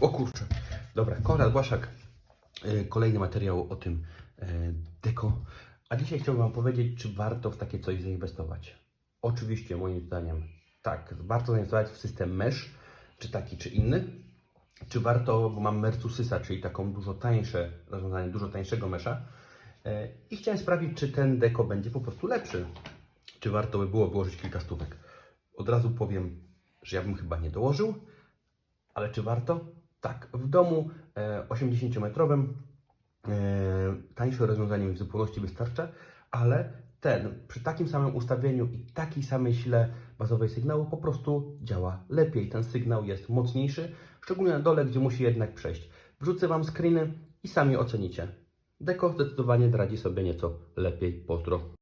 O kurczę. Dobra, Konrad Błaszak. E, Kolejny materiał o tym e, deko. A dzisiaj chciałbym Wam powiedzieć, czy warto w takie coś zainwestować. Oczywiście, moim zdaniem, tak, warto zainwestować w system mesh, czy taki, czy inny. Czy warto, bo mam Mercusysa, czyli taką dużo tańsze rozwiązanie, dużo tańszego mesza. E, I chciałem sprawdzić, czy ten deko będzie po prostu lepszy. Czy warto by było wyłożyć kilka stówek. Od razu powiem, że ja bym chyba nie dołożył, ale czy warto? Tak, w domu e, 80-metrowym e, tańsze rozwiązanie w zupełności wystarcza, ale ten przy takim samym ustawieniu i takiej samej sile bazowej sygnału po prostu działa lepiej. Ten sygnał jest mocniejszy, szczególnie na dole, gdzie musi jednak przejść. Wrzucę Wam screeny i sami ocenicie. Deko zdecydowanie radzi sobie nieco lepiej. Pozdro.